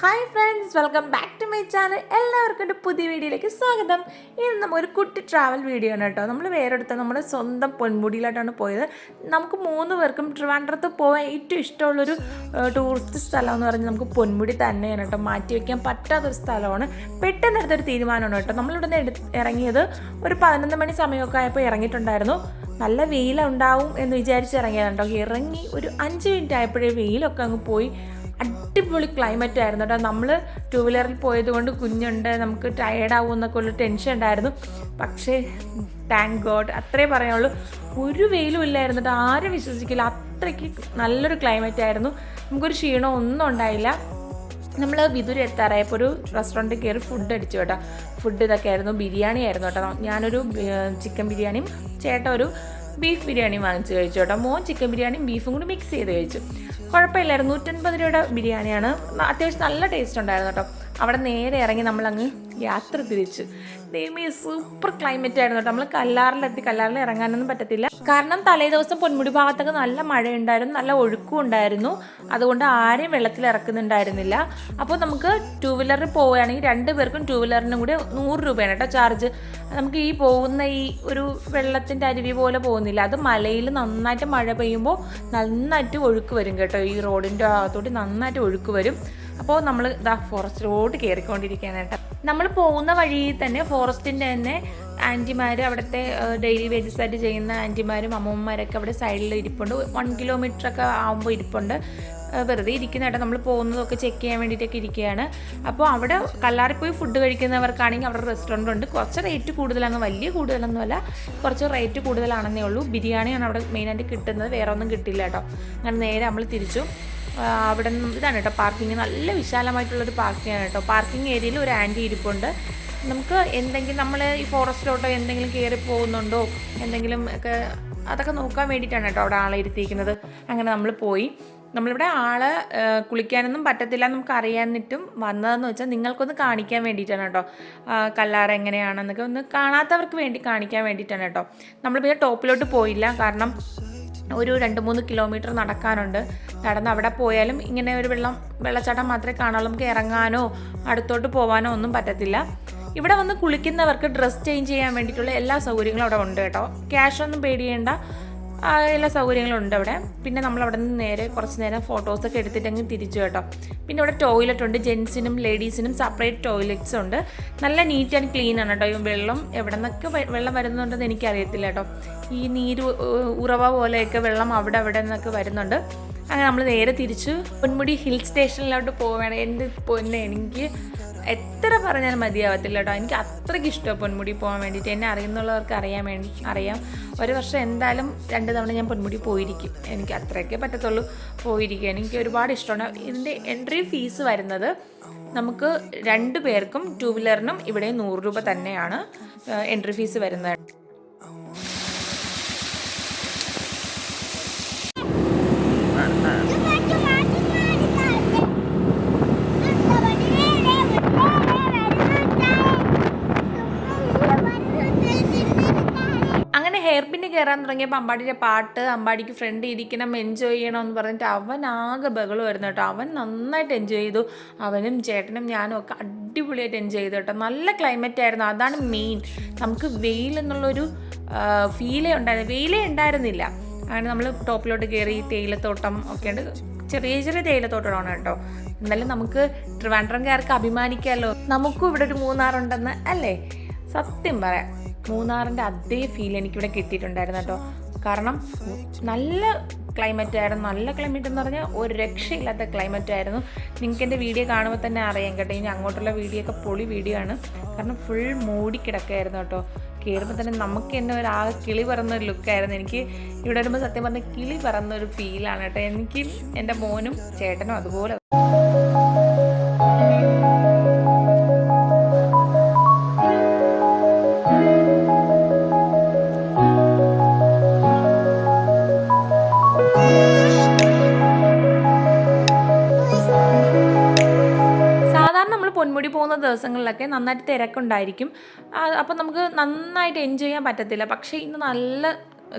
Hi friends welcome back to my channel എല്ലാവർക്കും എന്റെ പുതിയ വീഡിയോയിലേക്ക് സ്വാഗതം. ഇന്ന് നമ്മൾ ഒരു കുട്ടി ട്രാവൽ വീഡിയോ ആണ് കേട്ടോ. നമ്മൾ വേറെ അടുത്ത നമ്മുടെ സ്വന്തം പൊന്മുടിയിലോട്ടാണ് പോയത്. നമുക്ക് മൂന്ന് പേർക്കും ട്രിവാൻഡ്രത്ത് പോകാൻ ഏറ്റവും ഇഷ്ടമുള്ളൊരു ടൂറിസ്റ്റ് സ്ഥലം എന്ന് പറഞ്ഞാൽ നമുക്ക് പൊന്മുടി തന്നെയാണ് കേട്ടോ. മാറ്റി വയ്ക്കാൻ പറ്റാത്തൊരു സ്ഥലമാണ്. പെട്ടെന്ന് എടുത്തൊരു തീരുമാനമാണ് കേട്ടോ. നമ്മളിവിടെ നിന്ന് എടുത്ത് ഇറങ്ങിയത് ഒരു പതിനൊന്ന് മണി സമയമൊക്കെ ആയപ്പോൾ ഇറങ്ങിയിട്ടുണ്ടായിരുന്നു. നല്ല വെയിലുണ്ടാവും എന്ന് വിചാരിച്ച് ഇറങ്ങിയതാണ് കേട്ടോ. ഇറങ്ങി ഒരു അഞ്ച് മിനിറ്റ് ആയപ്പോഴേ വെയിലൊക്കെ അങ്ങ് പോയി. അടിപൊളി ക്ലൈമറ്റ് ആയിരുന്നു കേട്ടോ നമ്മൾ ടൂ വീലറിൽ പോയത് കൊണ്ട് കുഞ്ഞുണ്ട് നമുക്ക് ടയേർഡ് ആകും എന്നൊക്കെ ഉള്ള ടെൻഷൻ ഉണ്ടായിരുന്നു. പക്ഷേ താങ്ക് ഗോഡ് അത്രേ പറയുള്ളൂ ഒരു വെയിലും ഇല്ലായിരുന്നു കേട്ടോ ആരും വിശ്വസിക്കില്ല. അത്രയ്ക്ക് നല്ലൊരു ക്ലൈമറ്റ് ആയിരുന്നു. നമുക്കൊരു ക്ഷീണം ഒന്നും ഉണ്ടായില്ല. നമ്മൾ വിതുര എത്താറായപ്പോൾ ഒരു റെസ്റ്റോറന്റിൽ കയറി ഫുഡ് അടിച്ചു കേട്ടോ. ഫുഡ് ഇതൊക്കെ ആയിരുന്നു. ബിരിയാണി ആയിരുന്നു കേട്ടോ ഞാനൊരു ചിക്കൻ ബിരിയാണിയും ചേട്ടൻ ഒരു ബീഫ് ബിരിയാണി വാങ്ങിച്ച് കഴിച്ചു കേട്ടോ മോൻ ചിക്കൻ ബിരിയാണിയും ബീഫും കൂടി മിക്സ് ചെയ്ത് കഴിച്ചു. കുഴപ്പമില്ലായിരുന്നു നൂറ്റൻപത് രൂപയുടെ ബിരിയാണിയാണ്. അത്യാവശ്യം നല്ല ടേസ്റ്റ് ഉണ്ടായിരുന്നു കേട്ടോ. അവിടെ നേരെ ഇറങ്ങി നമ്മളങ്ങ് യാത്ര തിരിച്ചു. ദൈവമേ സൂപ്പർ ക്ലൈമറ്റ് ആയിരുന്നു കേട്ടോ. നമ്മൾ കല്ലാറിലെത്തി കല്ലാറിൽ ഇറങ്ങാനൊന്നും പറ്റത്തില്ല. കാരണം തലേ ദിവസം പൊന്മുടി ഭാഗത്തൊക്കെ നല്ല മഴയുണ്ടായിരുന്നു നല്ല ഒഴുക്കും ഉണ്ടായിരുന്നു. അതുകൊണ്ട് ആരെയും വെള്ളത്തിൽ ഇറക്കുന്നുണ്ടായിരുന്നില്ല. അപ്പോൾ നമുക്ക് ടൂ വീലറിൽ പോവുകയാണെങ്കിൽ രണ്ട് പേർക്കും ടൂ വീലറിനും കൂടി നൂറ് രൂപയാണ് കേട്ടോ ചാർജ് നമുക്ക് ഈ പോകുന്ന ഈ ഒരു വെള്ളത്തിന്റെ അരുവി പോലെ പോകുന്നില്ല. അത് മലയിൽ നന്നായിട്ട് മഴ പെയ്യുമ്പോൾ നന്നായിട്ട് ഒഴുക്ക് വരും കേട്ടോ. ഈ റോഡിന്റെ ഭാഗത്തോട്ട് നന്നായിട്ട് ഒഴുക്ക് വരും. അപ്പോൾ നമ്മൾ ഇതാ ഫോറസ്റ്റിലോട്ട് കയറിക്കൊണ്ടിരിക്കുകയാണ് കേട്ടോ. നമ്മൾ പോകുന്ന വഴിയിൽ തന്നെ ഫോറസ്റ്റിന്റെ തന്നെ ആന്റിമാർ അവിടുത്തെ ഡെയിലി വേജസ് ആയിട്ട് ചെയ്യുന്ന ആന്റിമാരും അമ്മൂമ്മമാരൊക്കെ അവിടെ സൈഡിൽ ഇരിപ്പുണ്ട്. വൺ കിലോമീറ്റർ ഒക്കെ ആകുമ്പോൾ ഇരിപ്പുണ്ട് വെറുതെ ഇരിക്കുന്നതായിട്ട് നമ്മൾ പോകുന്നതൊക്കെ ചെക്ക് ചെയ്യാൻ വേണ്ടിയിട്ടൊക്കെ ഇരിക്കുകയാണ്. അപ്പോൾ അവിടെ കല്ലാറിൽ പോയി ഫുഡ് കഴിക്കുന്നവർക്കാണെങ്കിൽ അവിടെ റെസ്റ്റോറന്റ് ഉണ്ട് കുറച്ച് റേറ്റ് കൂടുതലാണ് വലിയ കൂടുതലൊന്നുമല്ല. കുറച്ച് റേറ്റ് കൂടുതലാണെന്നേ ഉള്ളൂ. ബിരിയാണിയാണ് അവിടെ മെയിനായിട്ട് കിട്ടുന്നത്. വേറെ ഒന്നും കിട്ടില്ല കേട്ടോ. അങ്ങനെ നേരെ നമ്മൾ തിരിച്ചു. അവിടെ നിന്ന് ഇതാണ് കേട്ടോ പാർക്കിംഗ് നല്ല വിശാലമായിട്ടുള്ളൊരു പാർക്കിംഗ് കേട്ടോ. പാർക്കിംഗ് ഏരിയയിൽ ഒരു ആന്റി ഇരിപ്പുണ്ട്. നമുക്ക് എന്തെങ്കിലും നമ്മൾ ഈ ഫോറസ്റ്റിലോട്ടോ എന്തെങ്കിലും കയറി പോകുന്നുണ്ടോ എന്തെങ്കിലും ഒക്കെ അതൊക്കെ നോക്കാൻ വേണ്ടിയിട്ടാണ് കേട്ടോ അവിടെ ആളെ ഇരുത്തിയിരിക്കുന്നത്. അങ്ങനെ നമ്മൾ പോയി. നമ്മളിവിടെ ആൾ കുളിക്കാനൊന്നും പറ്റത്തില്ല നമുക്ക് അറിയാനിട്ടും വന്നതെന്ന് വെച്ചാൽ നിങ്ങൾക്കൊന്ന് കാണിക്കാൻ വേണ്ടിയിട്ടാണ് കേട്ടോ. കല്ലാറ് എങ്ങനെയാണെന്നൊക്കെ ഒന്ന് കാണാത്തവർക്ക് വേണ്ടി കാണിക്കാൻ വേണ്ടിയിട്ടാണ് കേട്ടോ. നമ്മൾ പിന്നെ ടോപ്പിലോട്ട് പോയില്ല. കാരണം ഒരു രണ്ട് മൂന്ന് കിലോമീറ്റർ നടക്കാനുണ്ട്. നടന്ന് അവിടെ പോയാലും ഇങ്ങനെ ഒരു വെള്ളം വെള്ളച്ചാട്ടം മാത്രമേ കാണാനുള്ളൂ. നമുക്ക് ഇറങ്ങാനോ അടുത്തോട്ട് പോകാനോ ഒന്നും പറ്റത്തില്ല. ഇവിടെ വന്ന് കുളിക്കുന്നവർക്ക് ഡ്രസ്സ് ചേഞ്ച് ചെയ്യാൻ വേണ്ടിയിട്ടുള്ള എല്ലാ സൗകര്യങ്ങളും അവിടെ ഉണ്ട് കേട്ടോ. ക്യാഷ് ഒന്നും പേടിയേണ്ട. എല്ലാ സൗകര്യങ്ങളും ഉണ്ട് അവിടെ. പിന്നെ നമ്മൾ അവിടെ നിന്ന് നേരെ കുറച്ച് നേരം ഫോട്ടോസൊക്കെ എടുത്തിട്ട് അങ്ങ് തിരിച്ചു കേട്ടോ. പിന്നെ ഇവിടെ ടോയ്ലറ്റ് ഉണ്ട് ജെൻസിനും ലേഡീസിനും സെപ്പറേറ്റ് ടോയ്ലറ്റ്സ് ഉണ്ട്. നല്ല നീറ്റ് ആൻഡ് ക്ലീൻ ആണ് കേട്ടോ ഈ വെള്ളം. എവിടെ നിന്നൊക്കെ വെള്ളം വരുന്നുണ്ടെന്ന് എനിക്കറിയത്തില്ല കേട്ടോ. ഈ നീര് ഉറവ പോലെയൊക്കെ വെള്ളം അവിടെ അവിടെ നിന്നൊക്കെ വരുന്നുണ്ട്. അങ്ങനെ നമ്മൾ നേരെ തിരിച്ച് പൊന്മുടി ഹിൽ സ്റ്റേഷനിലോട്ട് പോവുകയാണ്. എന്റെ പൊന്നെ എനിക്ക് എത്ര പറഞ്ഞാൽ മതിയാവത്തില്ല കേട്ടോ എനിക്ക് അത്രയ്ക്ക് ഇഷ്ടമാണ് പൊന്മുടി പോകാൻ വേണ്ടിയിട്ട്. എന്നെ അറിയുന്നുള്ളവർക്ക് അറിയാൻ വേണ്ടി അറിയാം. ഒരു വർഷം എന്തായാലും രണ്ട് തവണ ഞാൻ പൊന്മുടി പോയിരിക്കും. എനിക്ക് അത്രയൊക്കെ പറ്റത്തുള്ളൂ പോയിരിക്കാൻ. എനിക്ക് ഒരുപാട് ഇഷ്ടമാണ്. ഇതിന്റെ എൻട്രി ഫീസ് വരുന്നത് നമുക്ക് രണ്ട് പേർക്കും ടൂ വീലറിനും ഇവിടെ നൂറ് രൂപ തന്നെയാണ് എൻട്രി ഫീസ് വരുന്നത് അങ്ങനെ ഹെയർ പിന്ന് കയറാൻ തുടങ്ങിയപ്പോൾ അമ്പാടിയുടെ പാട്ട് അമ്പാടിക്ക് ഫ്രണ്ട് ഇരിക്കണം എൻജോയ് ചെയ്യണം എന്ന് പറഞ്ഞിട്ട് അവൻ ആകെ ബഹളമായിരുന്നു കേട്ടോ. അവൻ നന്നായിട്ട് എൻജോയ് ചെയ്തു. അവനും ചേട്ടനും ഞാനും ഒക്കെ അടിപൊളിയായിട്ട് എൻജോയ് ചെയ്തു കേട്ടോ. നല്ല ക്ലൈമറ്റ് ആയിരുന്നു. അതാണ് മെയിൻ നമുക്ക് വെയിൽ എന്നുള്ളൊരു ഫീലേ ഉണ്ടായിരുന്നു വെയിലേ ഉണ്ടായിരുന്നില്ല. അങ്ങനെ നമ്മൾ ടോപ്പിലോട്ട് കയറി തേയിലത്തോട്ടം ഒക്കെ ഉണ്ട്. ചെറിയ ചെറിയ തേയിലത്തോട്ടമാണ് കേട്ടോ. എന്നാലും നമുക്ക് ട്രിവാൻഡ്രംകാർക്ക് അഭിമാനിക്കാമല്ലോ നമുക്കും ഇവിടെ ഒരു മൂന്നാറുണ്ടെന്ന് അല്ലേ? സത്യം പറയാം. മൂന്നാറിന്റെ അതേ ഫീൽ എനിക്കിവിടെ കിട്ടിയിട്ടുണ്ടായിരുന്നു കേട്ടോ. കാരണം നല്ല ക്ലൈമറ്റ് ആയിരുന്നു. നല്ല ക്ലൈമറ്റ് എന്ന് പറഞ്ഞാൽ ഒരു രക്ഷയില്ലാത്ത ക്ലൈമറ്റ് ആയിരുന്നു. നിങ്ങൾക്ക് എന്റെ വീഡിയോ കാണുമ്പോൾ തന്നെ അറിയാം കേട്ടോ. ഇനി അങ്ങോട്ടുള്ള വീഡിയോ ഒക്കെ പൊളി വീഡിയോ ആണ്. കാരണം ഫുൾ മൂടി കിടക്കായിരുന്നു കേട്ടോ. കയറുമ്പോൾ തന്നെ നമുക്ക് തന്നെ ഒരു ആകെ കിളി പറന്ന ഒരു ലുക്കായിരുന്നു എനിക്ക് ഇവിടെ വരുമ്പോൾ സത്യം പറഞ്ഞാൽ കിളി പറന്ന ഒരു ഫീലാണ് കേട്ടോ. എനിക്ക് എന്റെ മോനും ചേട്ടനും അതുപോലെ ദിവസങ്ങളിലൊക്കെ നന്നായിട്ട് തിരക്കുണ്ടായിരിക്കും. അപ്പം നമുക്ക് നന്നായിട്ട് എൻജോയ് ചെയ്യാൻ പറ്റത്തില്ല. പക്ഷേ ഇന്ന് നല്ല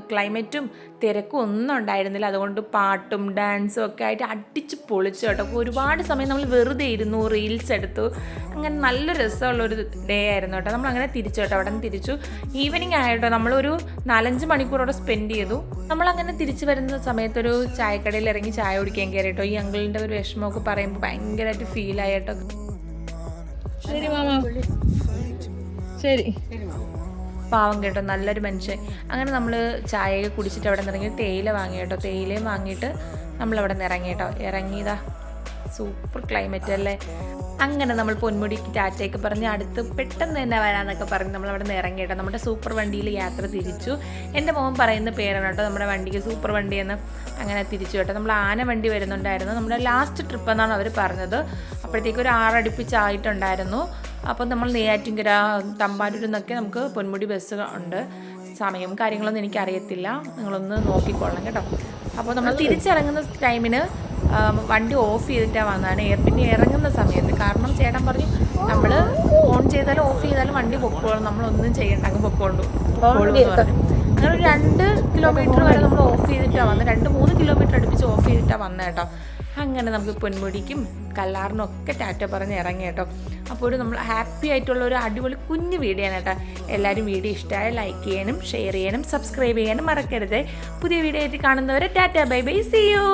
ക്ലൈമറ്റും തിരക്കും ഒന്നും ഉണ്ടായിരുന്നില്ല. അതുകൊണ്ട് പാട്ടും ഡാൻസും ഒക്കെ ആയിട്ട് അടിച്ച് പൊളിച്ചു കേട്ടോ. അപ്പോൾ ഒരുപാട് സമയം നമ്മൾ വെറുതെ ഇരുന്നു റീൽസ് എടുത്തു. അങ്ങനെ നല്ല രസമുള്ളൊരു ഡേ ആയിരുന്നു കേട്ടോ. നമ്മൾ അങ്ങനെ തിരിച്ചു കേട്ടോ. അവിടെ നിന്ന് തിരിച്ചു. ഈവനിങ് ആയിട്ടോ നമ്മളൊരു നാലഞ്ച് മണിക്കൂറോടെ സ്പെൻഡ് ചെയ്തു. നമ്മളങ്ങനെ തിരിച്ചു വരുന്ന സമയത്തൊരു ചായക്കടയിൽ ഇറങ്ങി ചായ കുടിക്കാൻ കയറി കേട്ടോ. ഈ അങ്കിളിന്റെ ഒരു വിഷമമൊക്കെ പറയുമ്പോൾ ഭയങ്കരമായിട്ട് ഫീൽ ആയി കേട്ടോ. ശരി ശരി. പാവം കേട്ടോ നല്ലൊരു മനുഷ്യൻ. അങ്ങനെ നമ്മൾ ചായയൊക്കെ കുടിച്ചിട്ട് അവിടെ നിന്ന് ഇറങ്ങി തേയില വാങ്ങി കേട്ടോ. തേയിലയും വാങ്ങിയിട്ട് നമ്മൾ അവിടെ നിന്ന് ഇറങ്ങി കേട്ടോ. ഇറങ്ങിയതാ. സൂപ്പർ ക്ലൈമറ്റ് അല്ലേ? അങ്ങനെ നമ്മൾ പൊന്മുടിക്ക് ടാറ്റയൊക്കെ പറഞ്ഞ് അടുത്ത് പെട്ടെന്ന് തന്നെ വരാമെന്നൊക്കെ പറഞ്ഞ് നമ്മൾ അവിടെ നിന്ന് ഇറങ്ങി കേട്ടോ. നമ്മുടെ സൂപ്പർ വണ്ടിയിൽ യാത്ര തിരിച്ചു. എന്റെ മോൻ പറയുന്ന പേരാണ് കേട്ടോ നമ്മുടെ വണ്ടിക്ക് സൂപ്പർ വണ്ടി എന്ന് അങ്ങനെ തിരിച്ചു കേട്ടോ. നമ്മൾ ആന വണ്ടി വരുന്നുണ്ടായിരുന്നു. നമ്മുടെ ലാസ്റ്റ് ട്രിപ്പ് എന്നാണ് അവർ പറഞ്ഞത്. അപ്പോഴത്തേക്ക് ഒരു ആറടുപ്പിച്ചായിട്ടുണ്ടായിരുന്നു അപ്പോൾ നമ്മൾ നെയ്യാറ്റിൻകര തമ്പാനൂരിൽ നിന്നൊക്കെ നമുക്ക് പൊന്മുടി ബസ് ഉണ്ട്. സമയവും കാര്യങ്ങളൊന്നും എനിക്കറിയത്തില്ല. നിങ്ങളൊന്ന് നോക്കിക്കൊള്ളണം കേട്ടോ. അപ്പോൾ നമ്മൾ തിരിച്ചിറങ്ങുന്ന ടൈമിന് വണ്ടി ഓഫ് ചെയ്തിട്ടാണ് വന്നതാണ്. എയർ പിന്നെ ഇറങ്ങുന്ന സമയത്ത് കാരണം ചേട്ടൻ പറഞ്ഞു നമ്മൾ ഓൺ ചെയ്താലും ഓഫ് ചെയ്താലും വണ്ടി പൊക്കോളും. നമ്മളൊന്നും ചെയ്യണ്ട അങ്ങ് പറഞ്ഞു. അങ്ങനെ ഒരു രണ്ട് കിലോമീറ്റർ വരെ നമ്മൾ ഓഫ് ചെയ്തിട്ടാണ് വന്നത്. രണ്ട് മൂന്ന് കിലോമീറ്റർ അടുപ്പിച്ച് ഓഫ് ചെയ്തിട്ടാണ് വന്നത് കേട്ടോ. അങ്ങനെ നമുക്ക് പൊന്മുടിക്കും കല്ലാറിനും ഒക്കെ ടാറ്റ പറഞ്ഞ് ഇറങ്ങി കേട്ടോ. അപ്പോൾ ഒരു നമ്മൾ ഹാപ്പി ആയിട്ടുള്ള ഒരു അടിപൊളി കുഞ്ഞു വീഡിയോ ആണ് കേട്ടോ. എല്ലാവരും വീഡിയോ ഇഷ്ടമായ ലൈക്ക് ചെയ്യാനും ഷെയർ ചെയ്യാനും സബ്സ്ക്രൈബ് ചെയ്യാനും മറക്കരുത്. പുതിയ വീഡിയോ ആയിട്ട് കാണുന്നവരെ tata bye bye see you